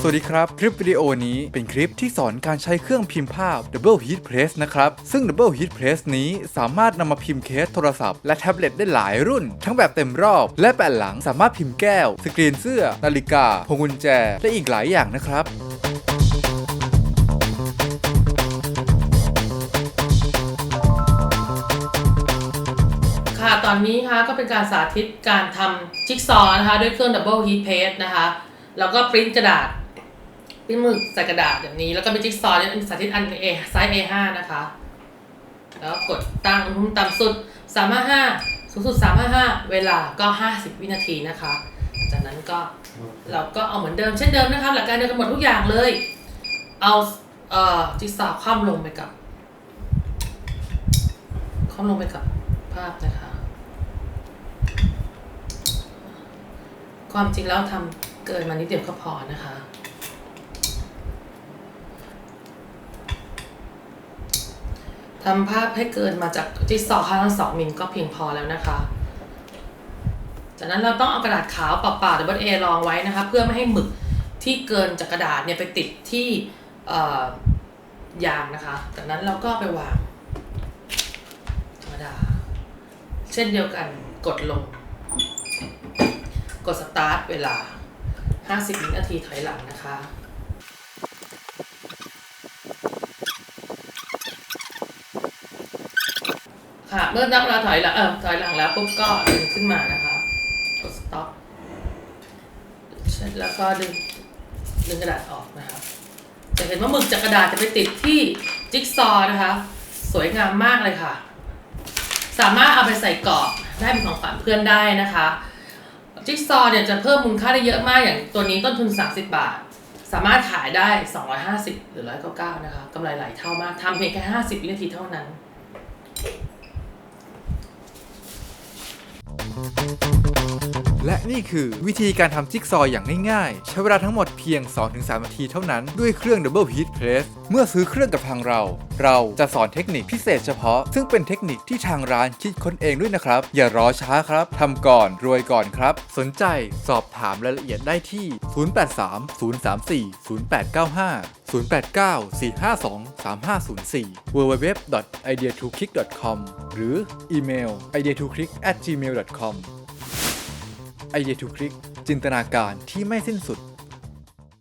สวัสดีครับ คลิปวิดีโอนี้เป็นคลิปที่สอนการใช้เครื่องพิมพ์ภาพ Double Heat Press นะครับ ซึ่ง Double Heat Press นี้สามารถนำมาพิมพ์เคสโทรศัพท์และแท็บเล็ตได้หลายรุ่น ทั้งแบบเต็มรอบ และแผ่นหลังสามารถพิมพ์แก้ว สกรีนเสื้อ นาฬิกาพวงกุญแจ และอีกหลายอย่างนะครับ ค่ะ ตอนนี้นะคะก็เป็นการสาธิตการทำจิ๊กซอว์นะคะ ด้วยเครื่อง Double Heat Press นะคะ แล้วก็ปริ้นกระดาษปริ้นหมึกใส่กระดาษแบบนี้ แล้วก็เป็นจิ๊กซอว์เนี่ยเป็นสาธิตอัน A ไซส์ A5 นะคะ แล้วกดตั้งอุณหภูมิต่ำสุด 355 สูงสุด 355 เวลาก็ 50 วินาทีนะคะ จากนั้นก็เราก็เอาเหมือนเดิมเช่นเดิมนะคะหลักการเดียวกันหมดทุกอย่างเลย เอาเอ่อจิ๊กซอว์คว่ำลงไปกับคว่ำลงไปกับ ภาพนะคะ ความจริงแล้วทำเกินมานิดเดียวก็พอนะคะทำภาพให้เกินมาจากจิ๊กซอว์ข้างสองมิลก็เพียงพอแล้วนะคะ จากนั้นเราต้องเอากระดาษขาวเปล่าๆ double A รองไว้นะคะ เพื่อไม่ให้หมึกที่เกินจากกระดาษเนี่ยไปติดที่ยางนะคะ จากนั้นเราก็ไปวางธรรมดา เช่นเดียวกันกดลง กดสตาร์ทเวลา 50วินาทีถอยหลังนะคะค่ะเมื่อนับเวลาถอยหลังเออถอยหลังแล้วปุ๊บก็ดึงขึ้นมานะคะกด stop เสร็จแล้วก็ดึงดึงกระดาษออกนะคะจะเห็นว่าหมึกจากกระดาษจะไปติดที่จิ๊กซอว์นะคะ สวยงามมากเลยค่ะ สามารถเอาไปใส่กรอบได้เป็นของขวัญเพื่อนได้นะคะจิ๊กซอว์เนี่ยจะเพิ่มมูลค่าได้เยอะมากอย่างตัวนี้ต้นทุน 30 บาท สามารถขายได้ 250 หรือ 199 นะคะกำไรหลายเท่ามากทำเพียงแค่ 50 วินาทีเท่านั้น และนี่คือวิธีการทำจิ๊กซออย่างง่ายๆ ใช้เวลาทั้งหมดเพียง 2-3 นาทีเท่านั้นด้วยเครื่อง Double Heat Press เมื่อซื้อเครื่องกับทางเรา เราจะสอนเทคนิคพิเศษเฉพาะ ซึ่งเป็นเทคนิคที่ทางร้านคิดค้นเองด้วยนะครับ อย่ารอช้าครับทำก่อนรวยก่อนครับ สนใจสอบถามรายละเอียดได้ที่ 083 034 0895 089 452 3504 www.ideatokick.com หรืออีเมล ideatokick@gmail.com ไอเดียทูคลิก จินตนาการที่ไม่สิ้นสุด